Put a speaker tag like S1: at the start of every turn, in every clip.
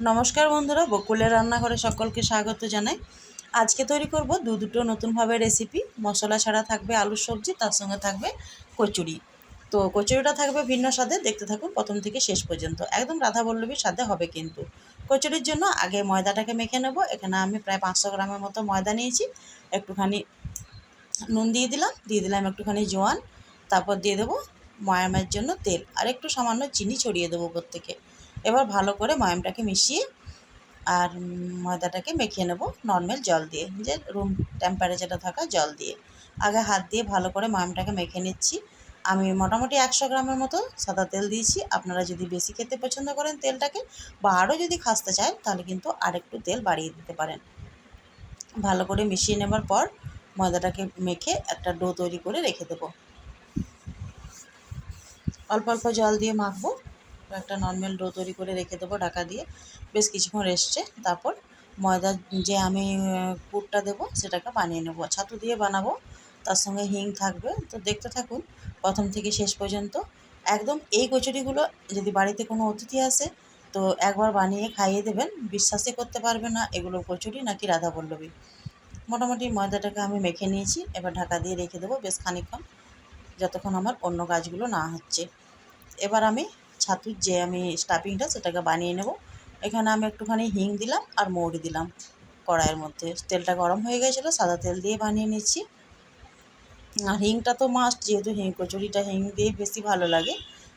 S1: নমস্কার বন্ধুরা, বকুলের রান্নাঘরে সকলকে স্বাগত জানাই। আজকে তৈরি করব দু দুটো নতুনভাবে রেসিপি মশলা ছাড়া থাকবে আলুর সবজি, তার সঙ্গে থাকবে কচুরি। তো কচুরিটা থাকবে ভিন্ন স্বাদে, দেখতে থাকুন প্রথম থেকে শেষ পর্যন্ত। একদম রাধা বল্লভীর স্বাদে হবে কিন্তু। কচুরির জন্য আগে ময়দাটাকে মেখে নেব। এখানে আমি প্রায় পাঁচশো গ্রামের মতো ময়দা নিয়েছি। একটুখানি নুন দিয়ে দিলাম। দিয়ে দিলাম একটুখানি জোয়ান। তারপর দিয়ে দেবো ময়ামের জন্য তেল। আর একটু সামান্য চিনি ছড়িয়ে দেবো প্রত্যেকে এবার ভালো করে ময়ামটাকে মিশিয়ে আর ময়দাটাকে মেখে নেব নর্মাল জল দিয়ে, যে রুম টেম্পারেচারে থাকা জল দিয়ে। আগে হাত দিয়ে ভালো করে ময়ামটাকে মেখে নিচ্ছি। আমি মোটামুটি একশো গ্রামের মতো সাদা তেল দিয়েছি। আপনারা যদি বেশি খেতে পছন্দ করেন তেলটাকে বা আরও যদি খাসতে চান, তাহলে কিন্তু আরেকটু তেল বাড়িয়ে দিতে পারেন। ভালো করে মিশিয়ে নেবার পর ময়দাটাকে মেখে একটা ডো তৈরি করে রেখে দেবো। অল্প অল্প জল দিয়ে মাখবো। একটা নর্মাল ডো তৈরি করে রেখে দেবো ঢাকা দিয়ে। বেশ কিছুক্ষণ রেস্টে তারপর ময়দা যে আমি পুরটা দেবো সেটাকে বানিয়ে নেব। ছাতু দিয়ে বানাবো, তার সঙ্গে হিং থাকবে। তো দেখতে থাকুন, প্রথম থেকে শেষ পর্যন্ত। একদম এই কচুরিগুলো যদি বাড়িতে কোনো অতিথি আসে, তো একবার বানিয়ে খাইয়ে দেবেন। বিশ্বাসই করতে পারবে না, এগুলো কচুরি নাকি রাধা পল্লবী মোটামুটি ময়দাটাকে আমি মেখে নিয়েছি, এবার ঢাকা দিয়ে রেখে দেবো বেশ খানিকক্ষণ, যতক্ষণ আমার অন্য কাজগুলো না হচ্ছে। এবার আমি ছাতুর যে আমি স্টাফিংটা সেটাকে বানিয়ে নেব। এখানে আমি একটুখানি হিং দিলাম আর মৌরি দিলাম কড়াইয়ের মধ্যে। তেলটা গরম হয়ে গেছিল, সাদা তেল দিয়ে বানিয়ে নিচ্ছি। আর হিংটা তো মাস্ট যেহেতু হিং, কচুরিটা হিং দিয়ে বেশি ভালো লাগে,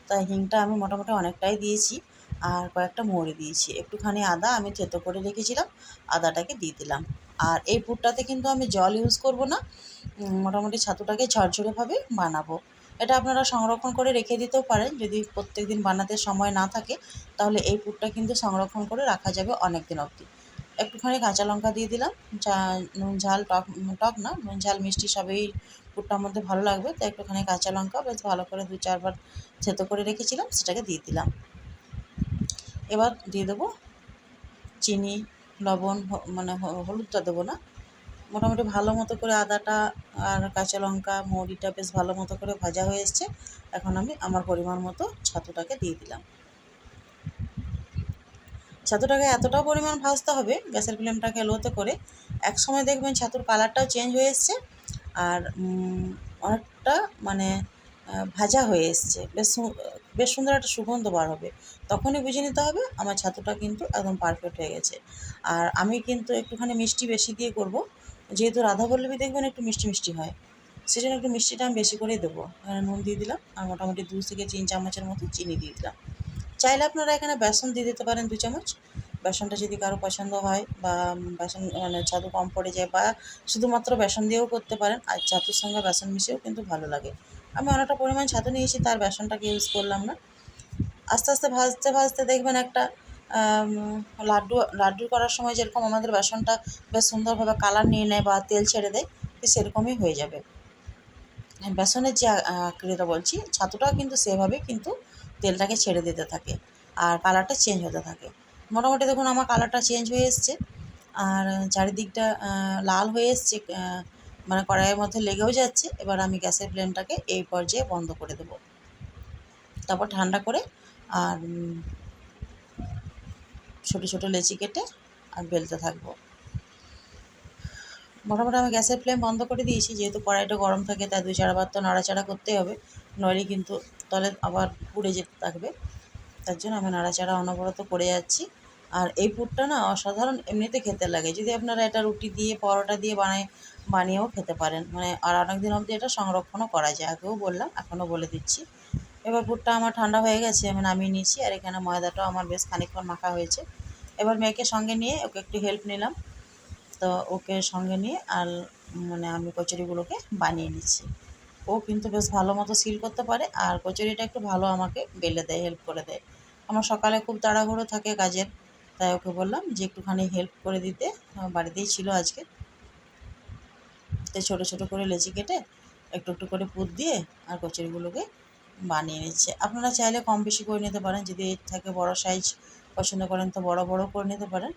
S1: তাই হিংটা আমি মোটামুটি অনেকটাই দিয়েছি। আর কয়েকটা মৌরি দিয়েছি। একটুখানি আদা আমি থেতো করে রেখেছিলাম, আদাটাকে দিয়ে দিলাম। আর এই পুরটাতে কিন্তু আমি জল ইউজ করব না মোটামুটি ছাতুটাকে ঝরঝরেভাবে বানাবো। এটা আপনারা সংরক্ষণ করে রেখে দিতেও পারেন। যদি প্রত্যেক দিন বানাতে সময় না থাকে, তাহলে এই পুরটা কিন্তু সংরক্ষণ করে রাখা যাবে অনেক দিন অবধি। একটুখানি কাঁচা লঙ্কা দিয়ে দিলাম। যা নুন, ঝাল, টক টক না, নুন, ঝাল, মিষ্টি সবই পুরটার মধ্যে ভালো লাগবে। তো একটুখানি কাঁচা লঙ্কা বেশ ভালো করে দু চারবার থেতো করে রেখেছিলাম, সেটাকে দিয়ে দিলাম। এবার দিয়ে দেবো চিনি, লবণ মানে হলুদটা দেবো না মোটামুটি ভালো মতো করে আদাটা আর কাঁচা লঙ্কা, মৌরিটা বেশ ভালো মতো করে ভাজা হয়ে এসছে। এখন আমি আমার পরিমাণ মতো ছাতুটাকে দিয়ে দিলাম। ছাতুটাকে এতটাও পরিমাণ ভাজতে হবে, গ্যাসের ফ্লেমটাকে লোতে করে। এক সময় দেখবেন ছাতুর কালারটাও চেঞ্জ হয়ে এসছে আর অনেকটা মানে ভাজা হয়ে এসছে। বেশ বেশ সুন্দর একটা সুগন্ধ বার হবে। তখনই বুঝে নিতে হবে আমার ছাতুটা কিন্তু একদম পারফেক্ট হয়ে গেছে। আর আমি কিন্তু একটুখানি মিষ্টি বেশি দিয়ে করব। যেহেতু রাধা বল্লভী দেখবেন একটু মিষ্টি মিষ্টি হয়, সেজন্য একটু মিষ্টিটা আমি বেশি করেই দেবো। এখানে নুন দিয়ে দিলাম আর মোটামুটি দু থেকে তিন চামচের মতো চিনি দিয়ে দিলাম। চাইলে আপনারা এখানে বেসন দিয়ে দিতে পারেন দু চামচ। বেসনটা যদি কারও পছন্দ হয় বা বেসন মানে ছাতু কম পড়ে যায় বা শুধুমাত্র বেসন দিয়েও করতে পারেন, আর ছাতুর সঙ্গে বেসন মিশিয়েও কিন্তু ভালো লাগে। আমি অনেকটা পরিমাণ ছাতু নিয়েছি, তার বেসনটাকে ইউজ করলাম না। আস্তে আস্তে ভাজতে ভাজতে দেখবেন একটা লাড্ডু লাড্ডু করার সময় যেরকম আমাদের বেসনটা বেশ সুন্দরভাবে কালার নিয়ে নেয় বা তেল ছেড়ে দেয় সেরকমই হয়ে যাবে। বেসনের যে আকৃতিটা বলছি, ছাতুটাও কিন্তু সেভাবে কিন্তু তেলটাকে ছেড়ে দিতে থাকে আর কালারটা চেঞ্জ হতে থাকে। মোটামুটি দেখুন আমার কালারটা চেঞ্জ হয়ে এসছে, আর চারিদিকটা লাল হয়ে এসছে মানে কড়াইয়ের মধ্যে লেগেও যাচ্ছে। এবার আমি গ্যাসের ফ্লেমটাকে এই পর্যায়ে বন্ধ করে দেবো। তারপর ঠান্ডা করে আর ছোটো ছোটো লেচি কেটে আর বেলতে থাকব। মোটামুটি আমি গ্যাসের ফ্লেম বন্ধ করে দিয়েছি, যেহেতু কড়াইটা গরম থাকে, তাই দুই চারবার তো নাড়াচাড়া করতেই হবে। নইলে কিন্তু তলে আবার পুড়ে যেতে থাকবে। তার জন্য আমি নাড়াচাড়া অনবরত করে যাচ্ছি। আর এই পুরটা না অসাধারণ এমনিতে খেতে লাগে। যদি আপনারা এটা রুটি দিয়ে, পরোটা দিয়ে বানায়, বানিয়েও খেতে পারেন। মানে আর অনেক দিন অবধি এটা সংরক্ষণও করা যায়। আগেও বললাম, এখনও বলে দিচ্ছি। এবার পুরটা আমার ঠান্ডা হয়ে গেছে, আমি নামিয়ে নিয়েছি আর এখানে ময়দাটাও আমার বেশ খানিকক্ষণ মাখা হয়েছে। এবার মেয়েকে সঙ্গে নিয়ে ওকে একটু হেল্প নিলাম। তো ওকে সঙ্গে নিয়ে আর মানে আমি কচুরিগুলোকে বানিয়ে নিচ্ছি। ও কিন্তু বেশ ভালো মতো সিল করতে পারে আর কচুরিটা একটু ভালো আমাকে বেলে দেয় হেল্প করে দেয়। আমার সকালে খুব তাড়াহুড়ো থাকে কাজের, তাই ওকে বললাম যে একটুখানি হেল্প করে দিতে। আমার বাড়িতেই ছিল আজকে। তো ছোটো ছোটো করে লেচি কেটে একটু একটু করে পুত দিয়ে আর কচুরিগুলোকে বানিয়ে নিচ্ছে। আপনারা চাইলে কম বেশি করে নিতে পারেন। যদি এর থেকে বড় সাইজ পছন্দ করেন তো বড় বড় করে নিতে পারেন।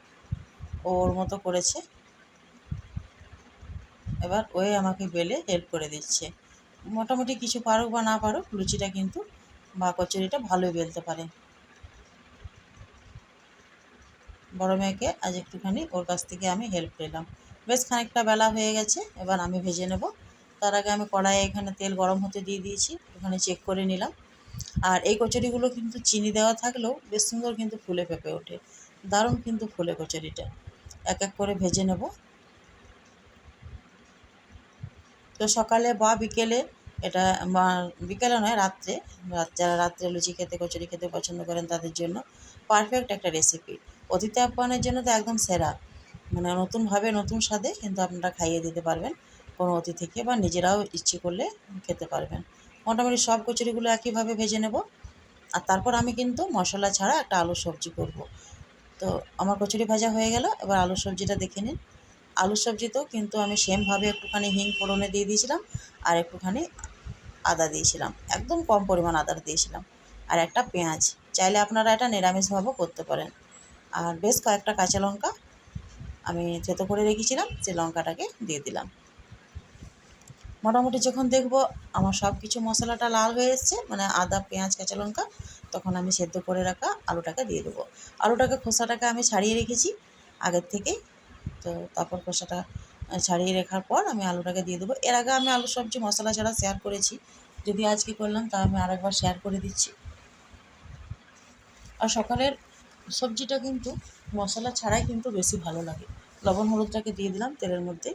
S1: ওর মতো করেছে। এবার ওই আমাকে বেলে হেল্প করে দিচ্ছে। মোটামুটি কিছু পারুক বা না পারুক, লুচিটা কিন্তু বা কচুরিটা ভালোই বেলতে পারে। বড় মেয়েকে আজ একটুখানি ওর কাছ থেকে আমি হেল্প পেলাম। বেশ খানিকটা বেলা হয়ে গেছে। এবার আমি ভেজে নেব। তার আগে আমি কড়াইয়ে এখানে তেল গরম হতে দিয়ে দিয়েছি, ওখানে চেক করে নিলাম। আর এই কচুরিগুলো কিন্তু চিনি দেওয়া থাকলেও বেশ সুন্দর কিন্তু ফুলে ফেপে ওঠে। দারুণ কিন্তু ফুলে কচুরিটা। এক এক করে ভেজে নেব। তো সকালে বা বিকেলে এটা বিকেলে নয়, রাত্রে, রাত যারা রাত্রে লুচি খেতে, কচুরি খেতে পছন্দ করেন তাদের জন্য পারফেক্ট একটা রেসিপি অতিথি আপ্যায়নের জন্য তো একদম সেরা। মানে নতুনভাবে নতুন স্বাদে কিন্তু আপনারা খাইয়ে দিতে পারবেন। কোনো অতিথিকে বা নিজেরাও ইচ্ছে করলে খেতে পারবেন। মোটামুটি সব কচুরিগুলো একইভাবে ভেজে নেব। আর তারপর আমি কিন্তু মশলা ছাড়া একটা আলুর সবজি করব। তো আমার কচুরি ভাজা হয়ে গেল, এবার আলুর সবজিটা দেখে নিন। আলুর সবজিতেও কিন্তু আমি সেমভাবে একটুখানি হিং ফোড়নে দিয়ে দিয়েছিলাম আর একটুখানি আদা দিয়েছিলাম। একদম কম পরিমাণ আদা দিয়েছিলাম। আর একটা পেঁয়াজ। চাইলে আপনারা এটা নিরামিষভাবেও করতে পারেন। আর বেশ কয়েকটা কাঁচা লঙ্কা আমি থেতো করে রেখেছিলাম সেই লঙ্কাটাকে দিয়ে দিলাম। মোটামুটি যখন দেখব আমার সব কিছু মশলাটা লাল হয়ে এসছে মানে আদা, পেঁয়াজ, কাঁচা লঙ্কা, তখন আমি সেদ্ধ করে রাখা আলুটাকে দিয়ে দেবো। আলুটাকে খোসাটাকে আমি ছাড়িয়ে রেখেছি আগের থেকেই। তো তারপর খোসাটা ছাড়িয়ে রাখার পর আমি আলুটাকে দিয়ে দেবো। এর আগে আমি আলু সবজি মশলা ছাড়া শেয়ার করেছি। যদি আজকে করলাম, তা আমি আরেকবার শেয়ার করে দিচ্ছি। আর সকালের সবজিটা কিন্তু মশলা ছাড়াই কিন্তু বেশি ভালো লাগে। লবণ, হলুদটাকে দিয়ে দিলাম তেলের মধ্যে।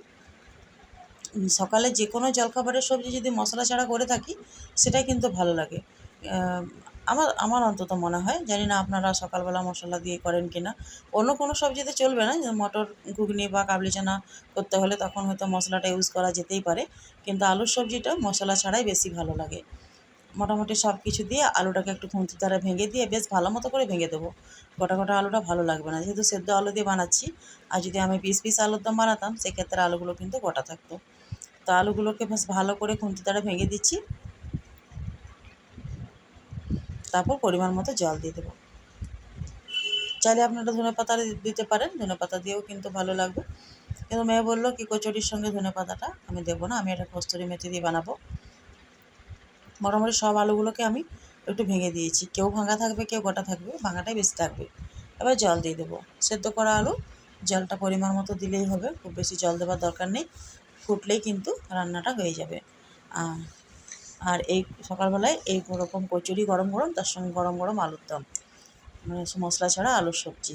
S1: সকালে যে কোনো জলখাবারের সবজি যদি মশলা ছাড়া করে থাকি, সেটাই কিন্তু ভালো লাগে। আমার আমার অন্তত মনে হয়, জানি না আপনারা সকালবেলা মশলা দিয়ে করেন কি না অন্য কোনো সবজিতে চলবে না মটর ঘুগনি বা কাবলি চানা করতে হলে তখন হয়তো মশলাটা ইউজ করা যেতেই পারে, কিন্তু আলুর সবজিটা মশলা ছাড়াই বেশি ভালো লাগে। মোটামুটি সব কিছু দিয়ে আলুটাকে একটু খুন্তির দ্বারা ভেঙে দিয়ে বেশ ভালো মতো করে ভেঙে দেবো। গোটা গোটা আলুটা ভালো লাগবে না, যেহেতু সেদ্ধ আলু দিয়ে বানাচ্ছি, আর যদি আমি পিস পিস আলুর দম বানাতাম, সেক্ষেত্রে আলুগুলো কিন্তু গোটা থাকতো। তো আলুগুলোকে বেশ ভালো করে খুন্তি দ্বারা ভেঙে দিচ্ছি। তারপর পরিমাণ মতো জল দিয়ে দেবো। চাইলে আপনারা ধনে পাতা দিতে পারেন, ধনে পাতা দিয়েও কিন্তু ভালো লাগবে। কিন্তু মেয়ে বলল কি, কচুরির সঙ্গে ধনে পাতাটা আমি দেবো না, আমি এটা কস্তুরি মেথি দিয়ে বানাবো। মোটামুটি সব আলুগুলোকে আমি একটু ভেঙে দিয়েছি। কেউ ভাঙা থাকবে, কেউ গোটা থাকবে, ভাঙাটাই বেশি থাকবে। এবার জল দিয়ে দেবো। সেদ্ধ করা আলু, জলটা পরিমাণ মতো দিলেই হবে, খুব বেশি জল দেওয়ার দরকার নেই। ফুটলেই কিন্তু রান্নাটা হয়ে যাবে। আর এই সকালবেলায় এই রকম কচুরি গরম গরম, তার সঙ্গে গরম গরম আলুর দম। মানে মশলা ছাড়া আলুর সবজি।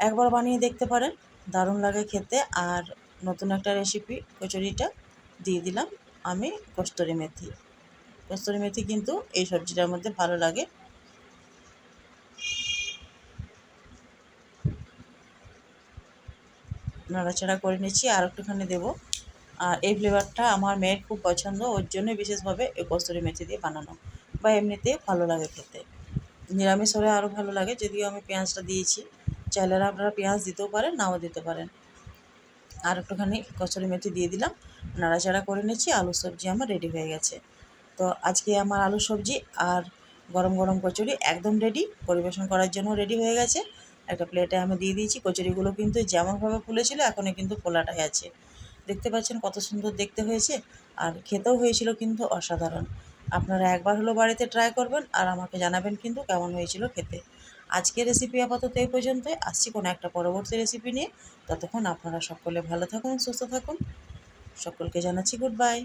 S1: একবার বানিয়ে দেখতে পারেন, দারুণ লাগে খেতে। আর নতুন একটা রেসিপি কচুরিটা দিয়ে দিলাম আমি কস্তুরি মেথি। কস্তুরি মেথি কিন্তু এই সবজিটার মধ্যে ভালো লাগে। নাড়াচাড়া করে নিচ্ছি, আর একটুখানি দেবো। আর এই ফ্লেভারটা আমার মেয়ের খুব পছন্দ, ওর জন্য বিশেষভাবে এই কস্তুরি মেথি দিয়ে বানানো। বা এমনিতে ভালো লাগে খেতে। নিরামিষ হলে আরও ভালো লাগে, যদিও আমি পেঁয়াজটা দিয়েছি। চাইলে আপনারা পেঁয়াজ দিতেও পারেন, নাও দিতে পারেন। আর একটুখানি কচুরি মেথি দিয়ে দিলাম। নাড়াচাড়া করে নিচ্ছি আলু সবজি আমার রেডি হয়ে গেছে। তো আজকে আমার আলু সবজি আর গরম গরম কচুরি একদম রেডি পরিবেশন করার জন্য রেডি হয়ে গেছে। একটা প্লেটে আমি দিয়ে দিয়েছি, কচুরিগুলো কিন্তু যেমনভাবে ফুলেছিল, এখনও কিন্তু ফোলাটাই আছে। দেখতে পাচ্ছেন কত সুন্দর দেখতে হয়েছে, আর খেতেও হয়েছিল কিন্তু অসাধারণ। আপনারা একবার হলো বাড়িতে ট্রাই করবেন আর আমাকে জানাবেন কিন্তু কেমন হয়েছিল খেতে। আজকের রেসিপি আপাতত এই পর্যন্তই, আসছি কোনো একটা পরবর্তী রেসিপি নিয়ে। ততক্ষণ আপনারা সকলে ভালো থাকুন, সুস্থ থাকুন। সকলকে জানাচ্ছি গুড বাই